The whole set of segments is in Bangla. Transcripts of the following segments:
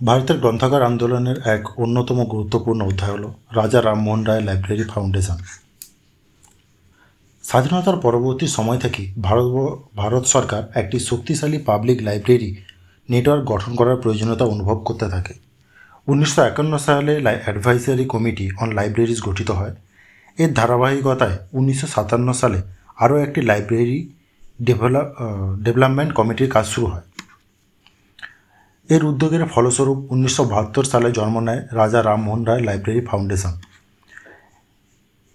ভারতের গ্রন্থাগার আন্দোলনের এক অন্যতম গুরুত্বপূর্ণ অধ্যায় হল রাজা রামমোহন রায় লাইব্রেরি ফাউন্ডেশন। স্বাধীনতার পরবর্তী সময় থেকে ভারত ভারত সরকার একটি শক্তিশালী পাবলিক লাইব্রেরি নেটওয়ার্ক গঠন করার প্রয়োজনীয়তা অনুভব করতে থাকে। উনিশশো একান্ন সালে অ্যাডভাইজারি কমিটি অন লাইব্রেরিজ গঠিত হয়। এর ধারাবাহিকতায় উনিশশো সাতান্ন সালে আরও একটি লাইব্রেরি ডেভেলপ ডেভেলপমেন্ট কমিটির কাজ শুরু হয়। এর উদ্যোগের ফলস্বরূপ উনিশশো বাহাত্তর সালে জন্ম নেয় রাজা রামমোহন রায় লাইব্রেরি ফাউন্ডেশন।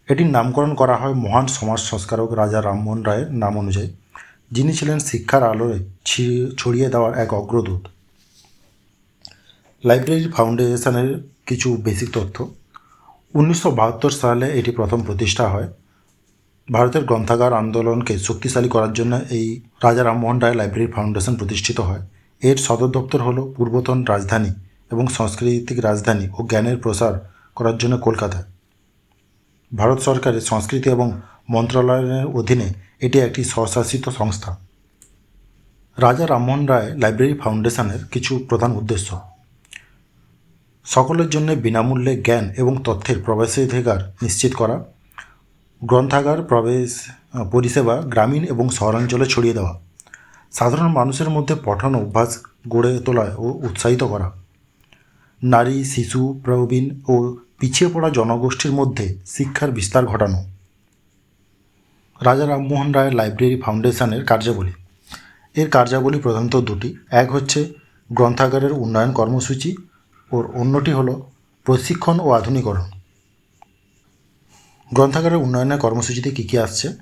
এটির নামকরণ করা হয় মহান সমাজ সংস্কারক রাজা রামমোহন রায়ের নাম অনুযায়ী, যিনি ছিলেন শিক্ষার আলোয় ছড়িয়ে দেওয়ার এক অগ্রদূত। লাইব্রেরি ফাউন্ডেশনের কিছু বেসিক তথ্য। উনিশশো বাহাত্তর সালে এটি প্রথম প্রতিষ্ঠা হয়। ভারতের গ্রন্থাগার আন্দোলনকে শক্তিশালী করার জন্য এই রাজা রামমোহন রায় লাইব্রেরি ফাউন্ডেশন প্রতিষ্ঠিত হয়। এর সদর দপ্তর হল পূর্বতন রাজধানী এবং সাংস্কৃতিক রাজধানী ও জ্ঞানের প্রসার করার জন্য কলকাতায় ভারত সরকারের সংস্কৃতি এবং মন্ত্রণালয়ের অধীনে এটি একটি স্বশাসিত সংস্থা। রাজা রামমোহন রায় লাইব্রেরি ফাউন্ডেশনের কিছু প্রধান উদ্দেশ্য। সকলের জন্য বিনামূল্যে জ্ঞান এবং তথ্যের প্রবেশাধিকার নিশ্চিত করা, গ্রন্থাগার, প্রবেশ, পরিষেবা, গ্রামীণ এবং শহরাঞ্চলে ছড়িয়ে দেওয়া। সাধারণ মানুষের মধ্যে পঠন অভ্যাস গড়ে তোলা ও উৎসাহিত করা। নারী, শিশু, প্রবীণ ও পিছিয়ে পড়া জনগোষ্ঠীর মধ্যে শিক্ষার বিস্তার ঘটানো। রাজা রামমোহন রায় লাইব্রেরি ফাউন্ডেশনের কার্যাবলী। এর কার্যাবলী প্রধানত দুটি। এক হচ্ছে গ্রন্থাগারের উন্নয়ন কর্মসূচি ওর অন্যটি হলো প্রশিক্ষণ ও আধুনিকরণ। গ্রন্থাগারের উন্নয়নের কর্মসূচিতে কী কী আসছে?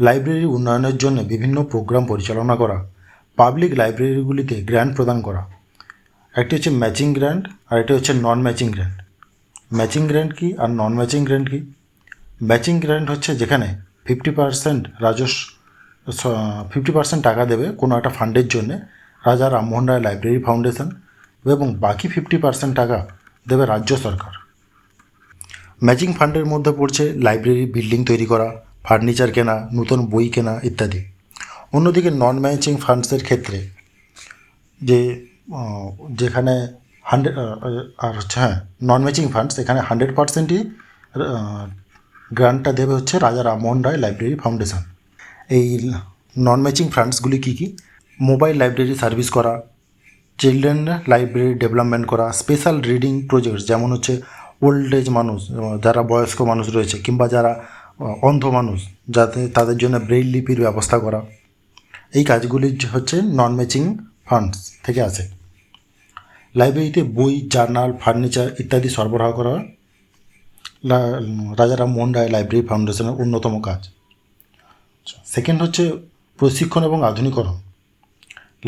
লাইব্রেরি উন্নয়নের জন্য বিভিন্ন প্রোগ্রাম পরিচালনা করা পাবলিক লাইব্রেরিগুলিতে গ্র্যান্ট প্রদান করা। একটি হচ্ছে ম্যাচিং গ্র্যান্ট আর একটি হচ্ছে non matching grant matching grant কি আর নন ম্যাচিং গ্র্যান্ট কি? ম্যাচিং গ্র্যান্ট হচ্ছে যেখানে ফিফটি পার্সেন্ট রাজস্ব ফিফটি পার্সেন্ট টাকা দেবে কোনো একটা ফান্ডের জন্যে রাজা রামমোহন রায় লাইব্রেরি ফাউন্ডেশন এবং বাকি ফিফটি পার্সেন্ট টাকা দেবে রাজ্য সরকার। ম্যাচিং ফান্ডের মধ্যে পড়ছে লাইব্রেরি বিল্ডিং তৈরি করা ফার্নিচার কেনা, নতুন বই কেনা ইত্যাদি। অন্যদিকে নন ম্যাচিং ফান্ডসের ক্ষেত্রে যে যেখানে হান্ড্রেড আর হচ্ছে হ্যাঁ নন ম্যাচিং ফান্ডস এখানে হান্ড্রেড পার্সেন্টই গ্রান্টটা দেবে হচ্ছে রাজা রামমোহন রায় লাইব্রেরি ফাউন্ডেশন এই নন ম্যাচিং ফান্ডসগুলি কী কী? মোবাইল লাইব্রেরি সার্ভিস করা চিলড্রেন লাইব্রেরি ডেভেলপমেন্ট করা স্পেশাল রিডিং প্রজেক্টস যেমন হচ্ছে ওল্ড এজ মানুষ, যারা বয়স্ক মানুষ রয়েছে, কিংবা যারা অন্ধ মানুষ, যাতে তাদের জন্য ব্রেইল লিপির ব্যবস্থা করা। এই কাজগুলি হচ্ছে নন ম্যাচিং ফান্ডস থেকে আসে। লাইব্রেরিতে বই জার্নাল ফার্নিচার ইত্যাদি সরবরাহ করা রাজারাম মোহন রায় লাইব্রেরি ফাউন্ডেশনের অন্যতম কাজ। সেকেন্ড হচ্ছে প্রশিক্ষণ এবং আধুনিকরণ।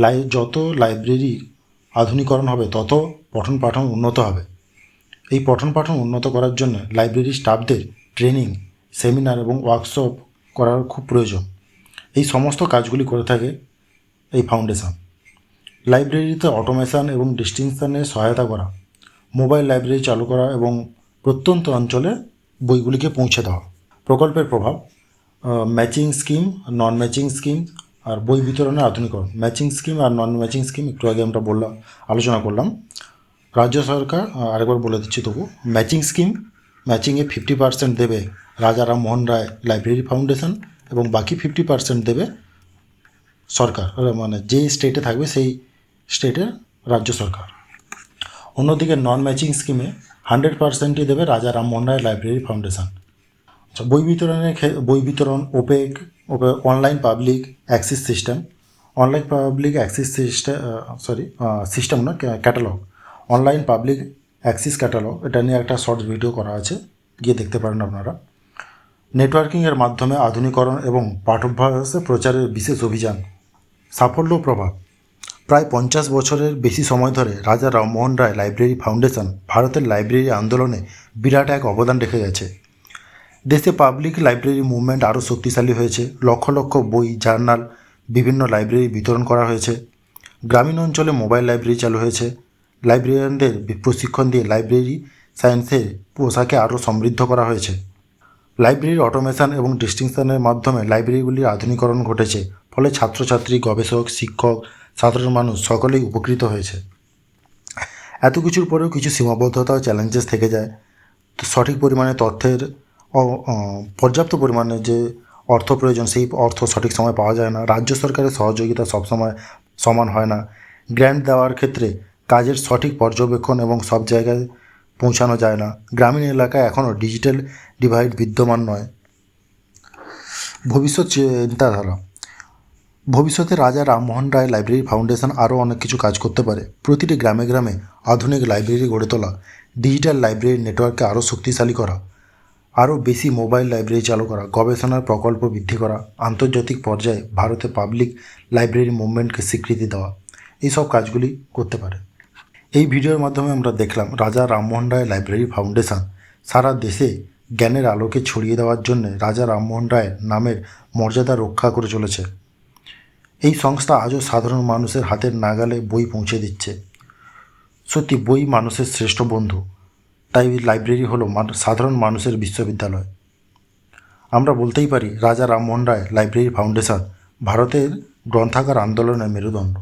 লাই যত লাইব্রেরি আধুনিকরণ হবে, তত পঠন পাঠন উন্নত হবে। এই পঠন পাঠন উন্নত করার জন্য লাইব্রেরি স্টাফদের ট্রেনিং সেমিনার এবং ওয়ার্কশপ করার খুব প্রয়োজন। এই সমস্ত কাজগুলি করে থাকে এই ফাউন্ডেশন লাইব্রেরিতে অটোমেশন এবং ডিস্টিংশনে সহায়তা করা মোবাইল লাইব্রেরি চালু করা এবং প্রত্যন্ত অঞ্চলে বইগুলিকে পৌঁছে দেওয়া। প্রকল্পের প্রভাব matching scheme non matching scheme আর বই বিতরণের আধুনিকরণ। ম্যাচিং স্কিম আর নন ম্যাচিং স্কিম একটু আগে আমরা বললাম, আলোচনা করলাম। রাজ্য সরকার আরেকবার বলে দিচ্ছি তবু ম্যাচিং স্কিম ম্যাচিংয়ে ফিফটি পার্সেন্ট দেবে রাজা রামমোহন রায় লাইব্রেরি ফাউন্ডেশন এবং বাকি ফিফটি পার্সেন্ট দেবে সরকার মানে যেই স্টেটে থাকবে সেই স্টেটের রাজ্য সরকার। অন্যদিকে নন ম্যাচিং স্কিমে হান্ড্রেড পার্সেন্টই দেবে রাজা রামমোহন রায় লাইব্রেরি ফাউন্ডেশন আচ্ছা বই বিতরণের বই বিতরণ OPAC ওপে online public access system online public access system sorry system না catalogue online public access catalogue এটা নিয়ে একটা শর্ট ভিডিও করা আছে, গিয়ে দেখতে পারেন আপনারা। নেটওয়ার্কিংয়ের মাধ্যমে আধুনিকরণ এবং পাঠ্যাভ্যাসে প্রচারের বিশেষ অভিযান। সাফল্য প্রভাব। প্রায় পঞ্চাশ বছরের বেশি সময় ধরে রাজা রামমোহন রায় লাইব্রেরি ফাউন্ডেশন ভারতের লাইব্রেরি আন্দোলনে বিরাট এক অবদান রেখে গেছে। দেশে পাবলিক লাইব্রেরি মুভমেন্ট আরও শক্তিশালী হয়েছে। লক্ষ লক্ষ বই, জার্নাল, বিভিন্ন লাইব্রেরি বিতরণ করা হয়েছে। গ্রামীণ অঞ্চলে মোবাইল লাইব্রেরি চালু হয়েছে। লাইব্রেরিয়ানদের প্রশিক্ষণ দিয়ে লাইব্রেরি সায়েন্সের পোশাকে আরও সমৃদ্ধ করা হয়েছে। লাইব্রেরির অটোমেশন এবং ডিস্টিংশনের মাধ্যমে লাইব্রেরিগুলির আধুনিকরণ ঘটেছে, ফলে ছাত্রছাত্রী, গবেষক, শিক্ষক, সাধারণ মানুষ সকলেই উপকৃত হয়েছে। এত কিছুর পরেও কিছু সীমাবদ্ধতা ও চ্যালেঞ্জেস থেকে যায়। তো সঠিক পরিমাণে তথ্যের পর্যাপ্ত পরিমাণে যে অর্থ প্রয়োজন, সেই অর্থ সঠিক সময় পাওয়া যায় না। রাজ্য সরকারের সহযোগিতা সবসময় সমান হয় না। গ্র্যান্ট দেওয়ার ক্ষেত্রে কাজের সঠিক পর্যবেক্ষণ এবং সব জায়গায় পৌঁছানো যায় না। গ্রামীণ এলাকায় এখনও ডিজিটাল ডিভাইড বিদ্যমান নয়। ভবিষ্যৎ চিন্তাধারা। ভবিষ্যতে রাজা রামমোহন রায় লাইব্রেরি ফাউন্ডেশন আরও অনেক কিছু কাজ করতে পারে। প্রতিটি গ্রামে গ্রামে আধুনিক লাইব্রেরি গড়ে তোলা, ডিজিটাল লাইব্রেরি নেটওয়ার্ককে আরও শক্তিশালী করা, আরও বেশি মোবাইল লাইব্রেরি চালু করা, গবেষণার প্রকল্প বৃদ্ধি করা, আন্তর্জাতিক পর্যায়ে ভারতে পাবলিক লাইব্রেরি মুভমেন্টকে স্বীকৃতি দেওয়া এইসব কাজগুলি করতে পারে। এই ভিডিওর মাধ্যমে আমরা দেখলাম রাজা রামমোহন রায় লাইব্রেরি ফাউন্ডেশন সারা দেশে জ্ঞানের আলোকে ছড়িয়ে দেওয়ার জন্য রাজা রামমোহন রায়ের নামের মর্যাদা রক্ষা করে চলেছে। এই সংস্থা আজও সাধারণ মানুষের হাতের নাগালে বই পৌঁছে দিচ্ছে। সত্যি বই মানুষের শ্রেষ্ঠ বন্ধু। তাই লাইব্রেরি হলো সাধারণ মানুষের বিশ্ববিদ্যালয়। আমরা বলতেই পারি, রাজা রামমোহন রায় লাইব্রেরি ফাউন্ডেশন ভারতের গ্রন্থাগার আন্দোলনের মেরুদণ্ড।